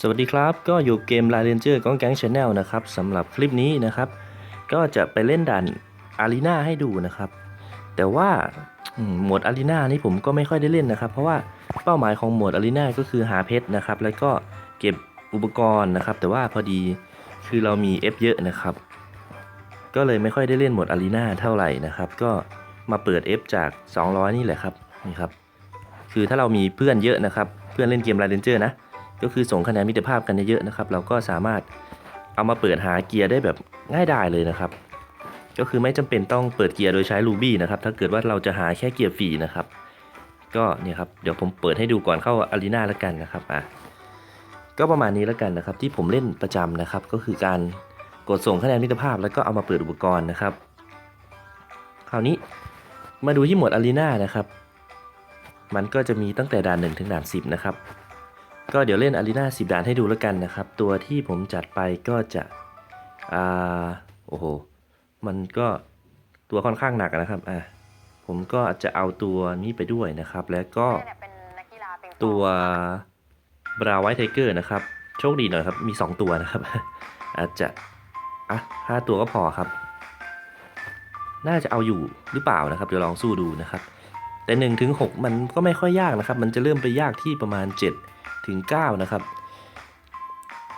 สวัสดีครับก็อยู่เกม l า r เ n นเจอร์ก้องแก๊งชาแนลนะครับสำหรับคลิปนี้นะครับ ก็จะไปเล่นด่านอารีนาให้ดูนะครับ แต่ว่าอืมโหมดอารีนานี่ผมก็ไม่ค่อยได้เล่นนะครับ เพราะว่าเป้าหมายของโหมดอารีนาก็คือหาเพชรนะครับ แล้วก็เก็บอุปกรณ์นะครับ แต่ว่าพอดีคือเรามี F เยอะนะครับ ก็เลยไม่ค่อยได้เล่นโหมดอารีนาเท่าไหร่นะครับ ก็มาเปิด F จาก 200 นี่แหละครับนี่ครับ คือถ้าเรามีเพื่อนเยอะนะครับ เพื่อนเล่นเกม l า r เ n นเจอร์นะ ก็คือส่งคะแนนมิตรภาพกันเยอะๆนะครับ เราก็สามารถเอามาเปิดหาเกียร์ได้แบบง่ายดายเลยนะครับ ก็คือไม่จำเป็นต้องเปิดเกียร์โดยใช้ Ruby นะครับ ถ้าเกิดว่าเราจะหาแค่เกียร์ฟรีนะครับ ก็เนี่ยครับ เดี๋ยวผมเปิดให้ดูก่อนเข้าอารีนาแล้วกันนะครับอะก็ประมาณนี้แล้วกันนะครับ ที่ผมเล่นประจำนะครับ ก็คือการกดส่งคะแนนมิตรภาพ แล้วก็เอามาเปิดอุปกรณ์นะครับ คราวนี้มาดูที่หมวดอารีนานะครับ มันก็จะมีตั้งแต่ด่าน1ถึงด่าน10นะครับ ก็เดี๋ยวเล่นอารีนา10ด่านให้ดูแล้วกันนะครับ ตัวที่ผมจัดไปก็จะอ่าโอ้โห มันก็ตัวค่อนข้างหนักนะครับอะผมก็จะเอาตัวนี้ไปด้วยนะครับ แล้วก็ตัวบราไวท์ไทเกอร์นะครับ โชคดีหน่อยครับ มี 2 ตัวนะครับ อาจจะอะห้าตัวก็พอครับ น่าจะเอาอยู่หรือเปล่านะครับ เดี๋ยวลองสู้ดูนะครับ แต่1ถึง6มันก็ไม่ค่อยยากนะครับ มันจะเริ่มไปยากที่ประมาณ 7 ถึง 9 นะครับ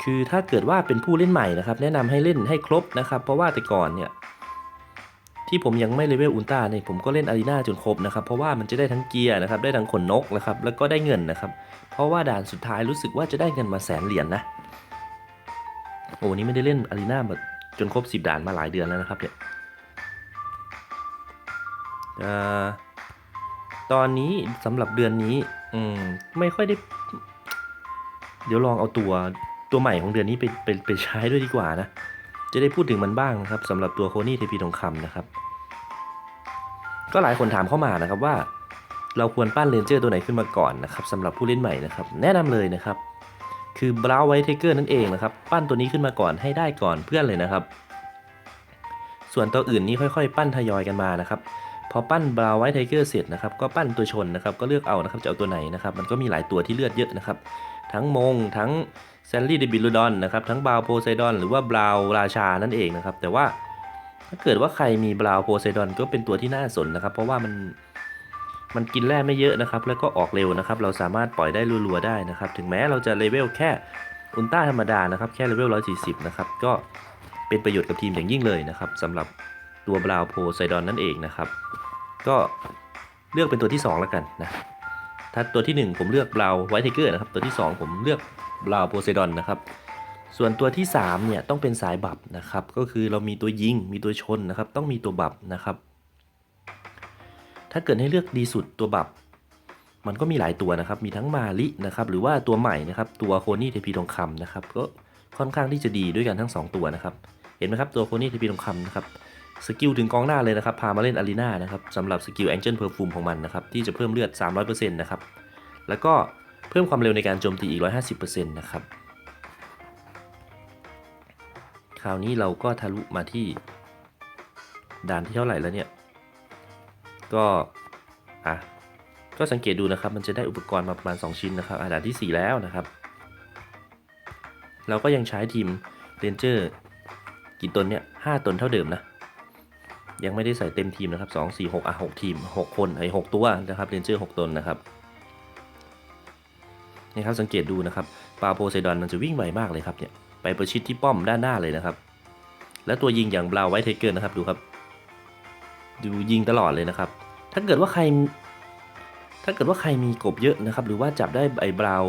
คือถ้าเกิดว่าเป็นผู้เล่นใหม่นะครับ แนะนำให้เล่นให้ครบนะครับ เพราะว่าแต่ก่อนเนี่ย ที่ผมยังไม่เลเวลอุลตร้าเนี่ยผมก็เล่นอารีนาจนครบนะครับ เพราะว่ามันจะได้ทั้งเกียร์นะครับ ได้ทั้งขนนกนะครับ แล้วก็ได้เงินนะครับ เพราะว่าด่านสุดท้ายรู้สึกว่าจะได้เงินมาแสนเหรียญนะโอ้วันนี้ไม่ได้เล่นอารีนาแบบจนครบ 10 ด่านมาหลายเดือนแล้วนะครับเนี่ยตอนนี้สำหรับเดือนนี้ อืม ไม่ค่อยได้ เดี๋ยวลองเอาตัวตัวใหม่ของเดือนนี้ไปไปไปใช้ด้วยดีกว่านะ จะได้พูดถึงมันบ้างนะครับสำหรับตัวโคนี่เทพีทองคำนะครับ ก็หลายคนถามเข้ามานะครับว่า เราควรปั้นเลนเจอร์ตัวไหนขึ้นมาก่อนนะครับสำหรับผู้เล่นใหม่นะครับ แนะนำเลยนะครับ คือบราวไวท์เทเกอร์นั่นเองนะครับ ปั้นตัวนี้ขึ้นมาก่อนให้ได้ก่อนเพื่อนเลยนะครับ ส่วนตัวอื่นนี่ค่อยๆ ปั้นทยอยกันมานะครับพอปั้นบราวไวท์ไทเกอร์เสร็จนะครับก็ปั้นตัวชนนะครับก็เลือกเอานะครับจะเอาตัวไหนนะครับมันก็มีหลายตัวที่เลือดเยอะนะครับ ทั้งมง ทั้งแซลลี่เดบิลูดอนนะครับ ทั้งบราวโพไซดอนหรือว่าบราวราชานั่นเองนะครับ แต่ว่าถ้าเกิดว่าใครมีบราวโพไซดอนก็เป็นตัวที่น่าสนนะครับ เพราะว่ามันมันกินแร่ไม่เยอะนะครับ แล้วก็ออกเร็วนะครับ เราสามารถปล่อยได้รัวๆได้นะครับ ถึงแม้เราจะเลเวลแค่อุลตร้าธรรมดานะครับ แค่เลเวล 140 นะครับ ก็เป็นประโยชน์กับทีมอย่างยิ่งเลยนะครับสำหรับตัวบราวโพไซดอนนั่นเองนะครับ ก็เลือกเป็นตัวที่ 2 แล้วกันนะ ถ้าตัวที่ 1 ผมเลือกบราวไวท์ไทเกอร์นะครับ ตัวที่ 2 ผมเลือกบราวโพไซดอนนะครับ ส่วนตัวที่3เนี่ยต้องเป็นสายบับนะครับ ก็คือเรามีตัวยิง มีตัวชนนะครับ ต้องมีตัวบับนะครับ ถ้าเกิดให้เลือกดีสุดตัวบับ มันก็มีหลายตัวนะครับ มีทั้งมาลินะครับ หรือว่าตัวใหม่นะครับ ตัวโคนี่เทพีทองคำนะครับ ก็ค่อนข้างที่จะดีด้วยกันทั้ง 2 ตัวนะครับ เห็นไหมครับตัวโคนี่เทพีทองคำนะครับ สกิลถึงกองหน้าเลยนะครับ พามาเล่นอารีนานะครับสำหรับสกิลแองเจิลเพอร์ฟูมของมันนะครับ ที่จะเพิ่มเลือด 300%นะครับ แล้วก็เพิ่มความเร็วในการโจมตีอีก 150%นะครับ คราวนี้เราก็ทะลุมาที่ด่านที่เท่าไหร่แล้วเนี่ย ก็อะก็สังเกตดูนะครับ มันจะได้อุปกรณ์มาประมาณ 2 ชิ้นนะครับอะด่านที่ 4 แล้วนะครับ เราก็ยังใช้ทีมเรนเจอร์กี่ตนเนี่ย5ตนเท่าเดิมนะ ยังไม่ได้ใส่เต็มทีมนะครับสองสี่หกอะหกทีมหกคนไอ้หกตัวนะครับเรนเจอร์หกตนนะครับนี่ครับสังเกตดูนะครับปลาโพไซดอนมันจะวิ่งไวมากเลยครับเนี่ยไปประชิดที่ป้อมด้านหน้าเลยนะครับ และตัวยิงอย่างบราวไวท์ไทเกอร์นะครับดูครับ ดูยิงตลอดเลยนะครับ ถ้าเกิดว่าใคร ถ้าเกิดว่าใครมีกบเยอะนะครับ หรือว่าจับได้ไอ้บราว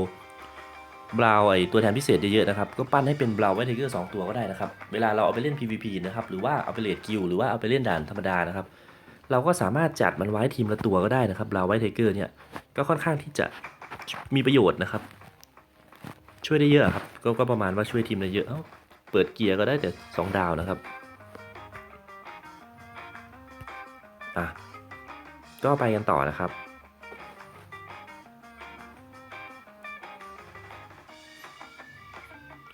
บราวไอตัวแทนพิเศษเยอะๆนะครับ ก็ปั้นให้เป็นบราวไวท์ไทเกอร์สองตัวก็ได้นะครับ เวลาเราเอาไปเล่น PVP นะครับหรือว่าเอาไปเลดกิลหรือว่าเอาไปเล่นด่านธรรมดานะครับ เราก็สามารถจัดมันไว้ทีมละตัวก็ได้นะครับบราวไวท์ไทเกอร์เนี่ยก็ค่อนข้างที่จะมีประโยชน์นะครับ ช่วยได้เยอะครับก็ก็ประมาณว่าช่วยทีมได้เยอะเอ้าเปิดเกียร์ก็ได้แต่สองดาวนะครับอะก็ไปกันต่อนะครับ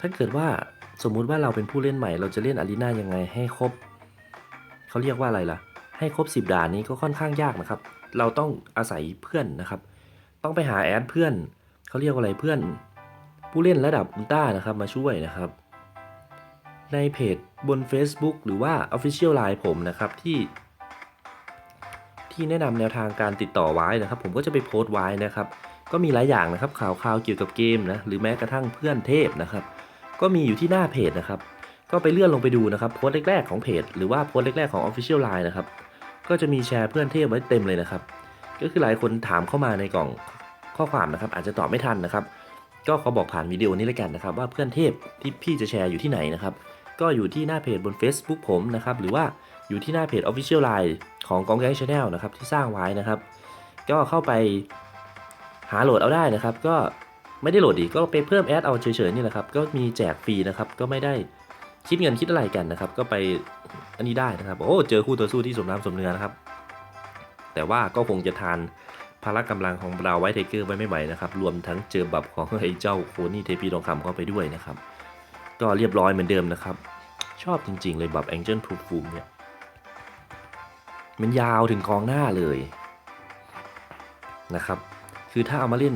ถ้าเกิดว่าสมมุติว่าเราเป็นผู้เล่นใหม่ เราจะเล่นอารีนายังไงให้ครบเขาเรียกว่าอะไรล่ะ ให้ครบ 10 ด่านนี้ก็ค่อนข้างยากนะครับ เราต้องอาศัยเพื่อนนะครับ ต้องไปหาแอดเพื่อนเขาเรียกว่าอะไรเพื่อน ผู้เล่นระดับอุลต้านะครับมาช่วยนะครับ ในเพจบน Facebook หรือว่า Official Line ผมนะครับที่ ที่แนะนำแนวทางการติดต่อไว้นะครับ ผมก็จะไปโพสต์ไว้นะครับ ก็มีหลายอย่างนะครับข่าวข่าวเกี่ยวกับเกมนะหรือแม้กระทั่งเพื่อนเทพนะครับ ก็มีอยู่ที่หน้าเพจนะครับ ก็ไปเลื่อนลงไปดูนะครับโพสต์แรกๆของเพจหรือว่าโพสต์แรกๆของ Official Line นะครับ ก็จะมีแชร์เพื่อนเทพไว้เต็มเลยนะครับ ก็คือหลายคนถามเข้ามาในกล่องข้อความนะครับ อาจจะตอบไม่ทันนะครับ ก็ขอบอกผ่านวิดีโอนี้เลยกันนะครับ ว่าเพื่อนเทพที่พี่จะแชร์อยู่ที่ไหนนะครับ ก็อยู่ที่หน้าเพจบน Facebook ผมนะครับหรือว่าอยู่ที่หน้าเพจ Official Line ของกองแก๊งชาแนลนะครับที่สร้างไว้นะครับ ก็เข้าไปหาโหลดเอาได้นะครับ ก็ ไม่ได้โหลดดีก็ไปเพิ่มแอดเอาเฉยๆนี่แหละครับ ก็มีแจกฟรีนะครับ ก็ไม่ได้คิดเงินคิดอะไรกันนะครับ ก็ไปอันนี้ได้นะครับ โอ้ เจอคู่ต่อสู้ที่สมน้ำสมเนื้อนะครับ แต่ว่าก็คงจะทานพละกำลังของบราวไวท์ไทเกอร์ไว้ไม่ไหวนะครับ รวมทั้งเจอบับของไอ้เจ้าโคนี่เทพีทองคำเข้าไปด้วยนะครับ ก็เรียบร้อยเหมือนเดิมนะครับ ชอบจริงๆเลยบับแองเจิลพรูฟูมเนี่ย มันยาวถึงกองหน้าเลยนะครับ คือถ้าเอามาเล่น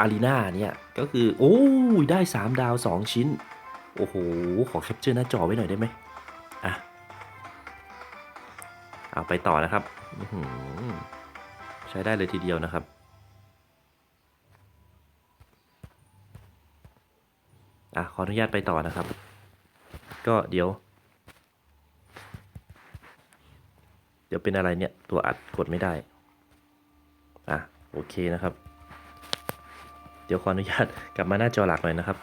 อารีนาเนี่ยก็คือโอ้ยได้ 3 ดาว 2 ชิ้น โอ้โห ขอแคปเจอร์หน้าจอไว้หน่อยได้ไหมอะเอาไปต่อนะครับใช้ได้เลยทีเดียวนะครับ อะ ขออนุญาตไปต่อนะครับ ก็เดี๋ยว เดี๋ยวเป็นอะไรเนี่ย ตัวอัดกดไม่ได้ อะ โอเคนะครับ ดี๋ยวขออนุญาตกลับมาหน้าจอหลักหน่อยนะครับ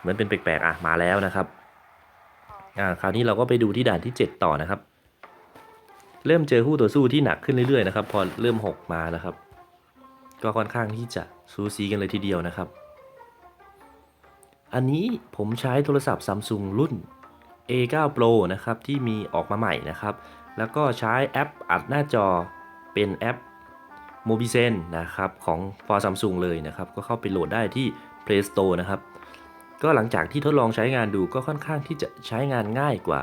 เหมือนเป็นแปลกๆอะมาแล้วนะครับอ่าคราวนี้เราก็ไปดูที่ด่านที่ 7 ต่อนะครับ เริ่มเจอคู่ต่อสู้ที่หนักขึ้นเรื่อยๆนะครับ พอเริ่ม 6 มานะครับ ก็ค่อนข้างที่จะซูซีกันเลยทีเดียวนะครับ อันนี้ผมใช้โทรศัพท์ Samsung รุ่น A9 Pro นะครับที่มีออกมาใหม่นะครับ แล้วก็ใช้แอปอัดหน้าจอเป็นแอป m o b i z e n นะครับของ for Samsung เลยนะครับ ก็เข้าไปโหลดได้ที่ Play Store นะครับ ก็หลังจากที่ทดลองใช้งานดูก็ค่อนข้างที่จะใช้งานง่ายกว่า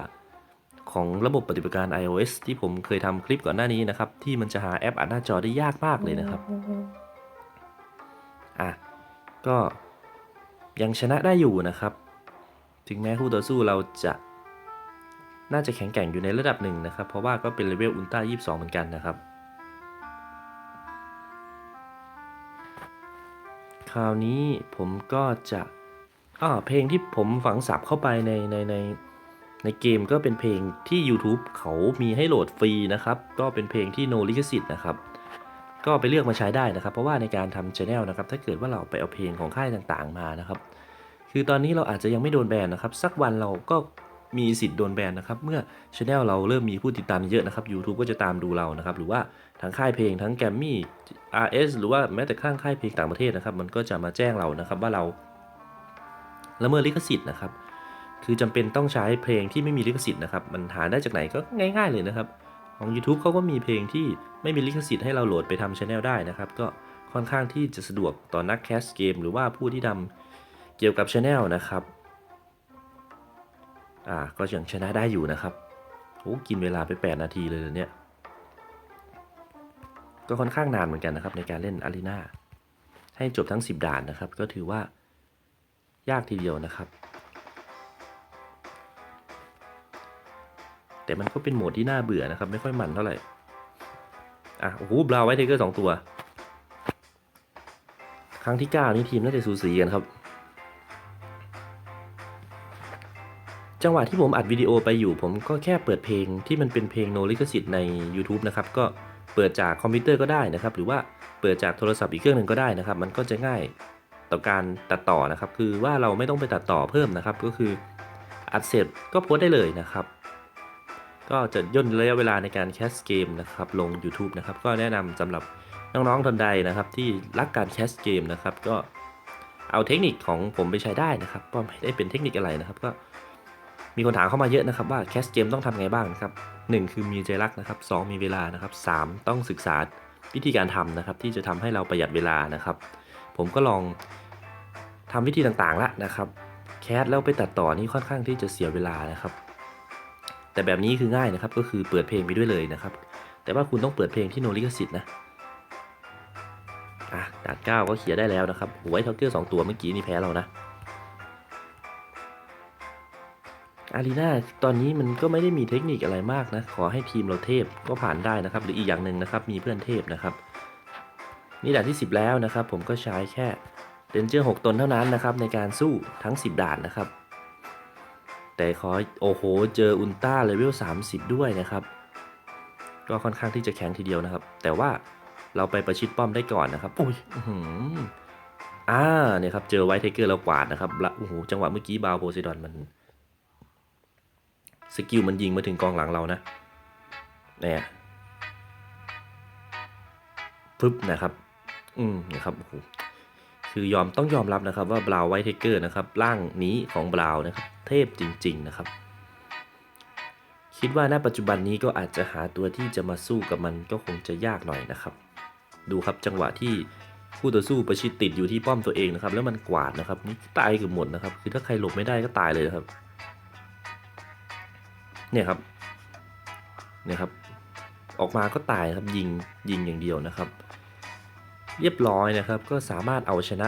ของระบบปฏิบัติการ iOS ที่ผมเคยทำคลิปก่อนหน้านี้นะครับ ที่มันจะหาแอปอัดหน้าจอได้ยากมากเลยนะครับอะก็ยังชนะได้อยู่นะครับ ถึงแม้คู่ต่อสู้เราจะน่าจะแข็งแกร่งอยู่ในระดับหนึ่งนะครับ เพราะว่าก็เป็นเลเวลอุลตร้า22 เหมือนกันนะครับ ราวนี้ผมก็จะอ่าเพลงที่ผมฝังสับเข้าไปในในในในเกมก็เป็นเพลงที่ YouTube เขามีให้โหลดฟรีนะครับ ก็เป็นเพลงที่ no ลิขสิทธิ์นะครับ ก็ไปเลือกมาใช้ได้นะครับ เพราะว่าในการทำช anel นะครับ ถ้าเกิดว่าเราไปเอาเพลงของค่ายต่างๆมานะครับ คือตอนนี้เราอาจจะยังไม่โดนแบนนะครับ สักวันเราก็ มีสิทธิ์โดนแบนนะครับ เมื่อช anel เราเริ่มมีผู้ติดตามเยอะนะครับ YouTube ก็จะตามดูเรานะครับ หรือว่าทั้งค่ายเพลงทั้งแกรมมี่ RS หรือว่าแม้แต่ข้างค่ายเพลงต่างประเทศนะครับ มันก็จะมาแจ้งเรานะครับว่าเราละเมิดลิขสิทธิ์นะครับ คือจำเป็นต้องใช้เพลงที่ไม่มีลิขสิทธิ์นะครับ มันหาได้จากไหนก็ง่าย ๆ เลยนะครับ ของ YouTube เขาก็มีเพลงที่ไม่มีลิขสิทธิ์ให้เราโหลดไปทำช anel ได้นะครับ ก็ค่อนข้างที่จะสะดวกต่อนักแคสเกมหรือว่าผู้ที่ทำเกี่ยวกับช anel นะครับ อ่าก็ยังชนะได้อยู่นะครับโอ้กินเวลาไป 8 นาทีเลยเนี่ยก็ค่อนข้างนานเหมือนกันนะครับ ในการเล่นอารีนาให้จบทั้ง 10 ด่านนะครับ ก็ถือว่ายากทีเดียวนะครับ แต่มันก็เป็นโหมดที่น่าเบื่อนะครับ ไม่ค่อยมันเท่าไหร่ อะโอ้โหบราวไวท์เทเกอร์สองตัว ครั้งที่ 9 นี่ทีมน่าจะสูสีกันครับ จังหวะที่ผมอัดวิดีโอไปอยู่ ผมก็แค่เปิดเพลงที่มันเป็นเพลงโนลิขสิทธิ์ใน YouTube นะครับก็เปิดจากคอมพิวเตอร์ก็ได้นะครับ หรือว่าเปิดจากโทรศัพท์อีกเครื่องหนึ่งก็ได้นะครับ มันก็จะง่ายต่อการตัดต่อนะครับ คือว่าเราไม่ต้องไปตัดต่อเพิ่มนะครับ ก็คืออัดเสร็จก็โพสได้เลยนะครับ ก็จะย่นระยะเวลาในการแคสเกมนะครับ ลง YouTube นะครับ ก็แนะนำสำหรับน้องๆทนใดนะครับ ที่รักการแคสเกมนะครับ ก็เอาเทคนิคของผมไปใช้ได้นะครับก็ไม่ได้เป็นเทคนิคอะไรนะครับ ก็ มีคนถามเข้ามาเยอะนะครับว่าแคสเกมต้องทำไงบ้างนะครับหนึ่งคือมีใจรักนะครับสองมีเวลานะครับสามต้องศึกษาวิธีการทำนะครับ ที่จะทำให้เราประหยัดเวลานะครับ ผมก็ลองทำวิธีต่างๆละนะครับแคสแล้วไปตัดต่อนี่ค่อนข้างที่จะเสียเวลานะครับ แต่แบบนี้คือง่ายนะครับก็คือเปิดเพลงไปด้วยเลยนะครับ แต่ว่าคุณต้องเปิดเพลงที่โนลิขสิทธิ์นะอะด่านเก้าก็เคลียร์ได้แล้วนะครับโอ้ยทอกเกอร์สองตัวเมื่อกี้นี่แพ้เรานะ อารีนาตอนนี้มันก็ไม่ได้มีเทคนิคอะไรมากนะ ขอให้ทีมเราเทพก็ผ่านได้นะครับ หรืออีกอย่างหนึ่งนะครับ มีเพื่อนเทพนะครับ นี่ด่านที่ 10 แล้วนะครับ ผมก็ใช้แค่เรนเจอร์6ตนเท่านั้นนะครับ ในการสู้ทั้ง 10 ด่านนะครับ แต่ขอโอ้โห เจออุลตร้าเลเวล30 ด้วยนะครับ ก็ค่อนข้างที่จะแข็งทีเดียวนะครับ แต่ว่าเราไปประชิดป้อมได้ก่อนนะครับอุ้ยอื้อหืออ่าเนี่ยครับเจอไวท์ไทเกอร์แล้วกวาดนะครับโอ้โหจังหวะเมื่อกี้บาวโพไซดอนมัน สกิลมันยิงมาถึงกองหลังเรานะเนี่ยปึ๊บนะครับ อืมนะครับโอ้โหคือยอมต้องยอมรับนะครับว่าบราวไวท์ไทเกอร์นะครับร่างนี้ของบราวนะครับเทพจริง ๆนะครับ คิดว่าณปัจจุบันนี้ก็อาจจะหาตัวที่จะมาสู้กับมันก็คงจะยากหน่อยนะครับ ดูครับจังหวะที่คู่ต่อสู้ประชิดติดอยู่ที่ป้อมตัวเองนะครับ แล้วมันกวาดนะครับนี่ตายเกือบหมดนะครับ คือถ้าใครหลบไม่ได้ก็ตายเลยนะครับ เนี่ยครับเนี่ยครับ ออกมาก็ตายครับยิงยิงอย่างเดียวนะครับ เรียบร้อยนะครับ ก็สามารถเอาชนะ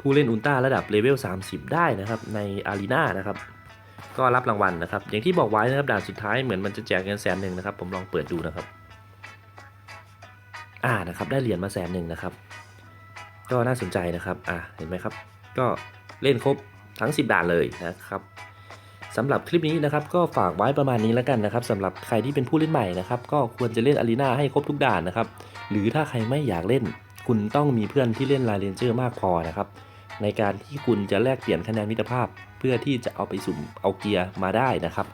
ผู้เล่นอุลตร้าระดับเลเวล 30 ได้นะครับในอารีนานะครับ ก็รับรางวัลนะครับ อย่างที่บอกไว้นะครับด่านสุดท้ายเหมือนมันจะแจกเงินแสนหนึ่งนะครับ ผมลองเปิดดูนะครับ อ่านะครับ ได้เหรียญมาแสนหนึ่งนะครับ ก็น่าสนใจนะครับ อ่าเห็นไหมครับ ก็เล่นครบทั้ง 10 ด่านเลยนะครับ สำหรับคลิปนี้นะครับก็ฝากไว้ประมาณนี้แล้วกันนะครับสำหรับใครที่เป็นผู้เล่นใหม่นะครับก็ควรจะเล่นอารีนาให้ครบทุกด่านนะครับหรือถ้าใครไม่อยากเล่น คุณต้องมีเพื่อนที่เล่นลายเรนเจอร์มากพอนะครับในการที่คุณจะแลกเปลี่ยนคะแนนมิตรภาพ เพื่อที่จะเอาไปสุ่มเอาเกียร์มาได้นะครับ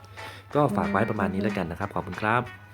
ก็ฝากไว้ประมาณนี้แล้วกันนะครับขอบคุณครับ